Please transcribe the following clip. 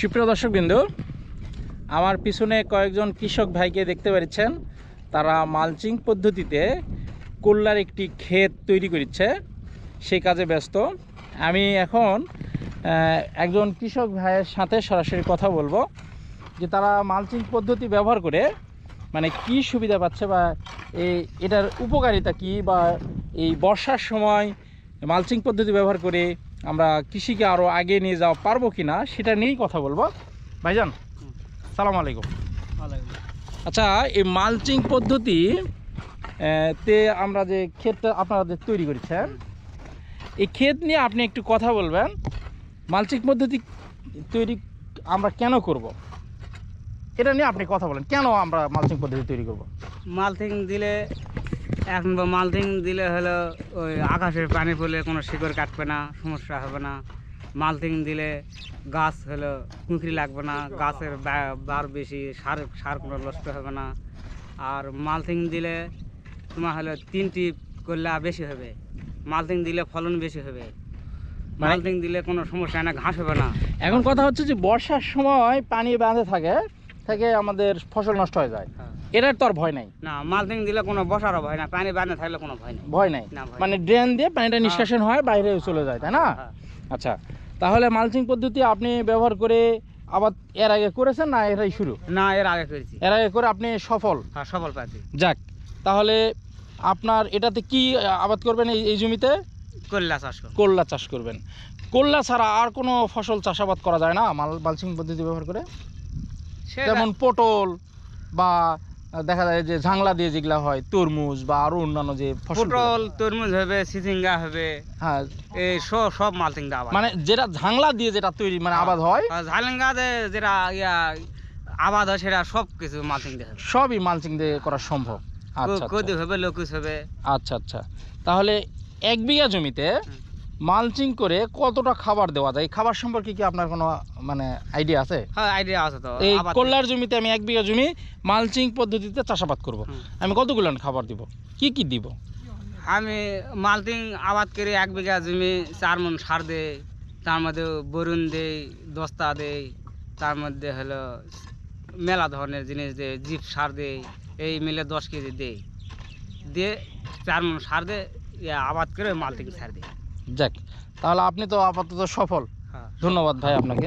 সুপ্রিয় দর্শকবৃন্দ, আমার পিছনে কয়েকজন কৃষক ভাইকে দেখতে পাচ্ছেন। তারা মালচিং পদ্ধতিতে কোল্লার একটি ক্ষেত তৈরি করেছে। সেই কাজে ব্যস্ত। আমি এখন একজন কৃষক ভাইয়ের সাথে সরাসরি কথা বলব। যে তারা মালচিং পদ্ধতি ব্যবহার করে মানে কি সুবিধা পাচ্ছে বা এই এটার উপকারিতা কি বা এই বর্ষার সময় মালচিং পদ্ধতি ব্যবহার করে আমরা কৃষিকে আরও আগে নিয়ে যাওয়া পারব কি না সেটা নিয়েই কথা বলব। ভাইজান সালাম আলাইকুম। আচ্ছা এই মালচিং পদ্ধতি তে আমরা যে ক্ষেতটা আপনারা যে তৈরি করেছেন এই ক্ষেত নিয়ে আপনি একটু কথা বলবেন। মালচিং পদ্ধতি তৈরি আমরা কেন করব? এটা নিয়ে আপনি কথা বলেন কেন আমরা মালচিং পদ্ধতি তৈরি করব? মালচিং দিলে এখন বা মালথিং দিলে হলো ওই আকাশের পানি পড়লে কোনো শিকড় কাটবে না সমস্যা হবে না। মালথিং দিলে গাছ হলো কুঁকড়ি লাগবে না গাছের বার বেশি সার সার কোনো নষ্ট হবে না। আর মালথিং দিলে তোমার হলো তিনটি করলে বেশি হবে। মালথিং দিলে ফলন বেশি হবে। মানে- মালথিং দিলে কোনো সমস্যা না ঘাস হবে না। এখন কথা হচ্ছে যে বর্ষার সময় পানি বাঁধে থাকে থেকে আমাদের ফসল নষ্ট হয়ে যায়। হ্যাঁ। এটার তো আর ভয় নাই। না মালথিং দিলে কোনো বসারও ভয় না পানি বানে থাকলে কোনো ভয় নেই। ভয় নাই? মানে ড্রেন দিয়ে পানিটা নিষ্কাশন হয় বাইরে চলে যায় তাই না? হ্যাঁ। আচ্ছা তাহলে মালচিং পদ্ধতি আপনি ব্যবহার করে আবার এর আগে করেছেন না এটাই শুরু? না এর আগে করেছি। এর আগে করে আপনি সফল? হ্যাঁ সফল পাচ্ছি যাক তাহলে আপনার এটাতে কি আবাদ করবেন এই জমিতে? করলা চাষ করো করলা চাষ করবেন। করলা ছাড়া আর কোনো ফসল চাষাবাদ করা যায় না মাল মালচিং পদ্ধতি ব্যবহার করে? যেমন পটল বা দেখা যায় যে ঝাংলা দিয়ে যেগুলা হয় তরমুজ বা আরও অন্যান্য যে ফসল পটল তরমুজ হবে সিজিঙ্গা হবে হ্যাঁ। এই সব সব মালতিং দা মানে যেটা ঝাংলা দিয়ে যেটা তৈরি মানে আবাদ হয়? আর ঝালেঙ্গাতে যেটা ইয়া আবাদ হয় সেটা সব কিছু মালতিং দিয়ে সবই মালচিং দিয়ে করা সম্ভব। আচ্ছা কদু আচ্ছা। হবে লকুস হবে। আচ্ছা আচ্ছা। তাহলে এক বিঘা জমিতে মালচিং করে কতটা খাবার দেওয়া যায়? খাবার সম্পর্কে কি আপনার কোনো মানে আইডিয়া আছে? হ্যাঁ আইডিয়া আছে তো। এই কল্যার জমিতে আমি এক বিঘা জমি মালচিং পদ্ধতিতে চাষাবাদ করব। আমি কতগুলো খাবার দিব? কি কি দিব? আমি মালতিং আবাদ করে এক বিঘা জমি চার মন সার দেই তার মধ্যে বরুণ দেই দস্তা দেই তার মধ্যে হলো মেলা ধরনের জিনিস দেই জিপ সার দেই এই মিলে দশ কেজি দেই। দিয়ে চার মন সার দিয়ে আবাদ করে মালতিং সার দিই। যাক তাহলে আপনি তো আপাতত সফল। হ্যাঁ। ধন্যবাদ ভাই আপনাকে।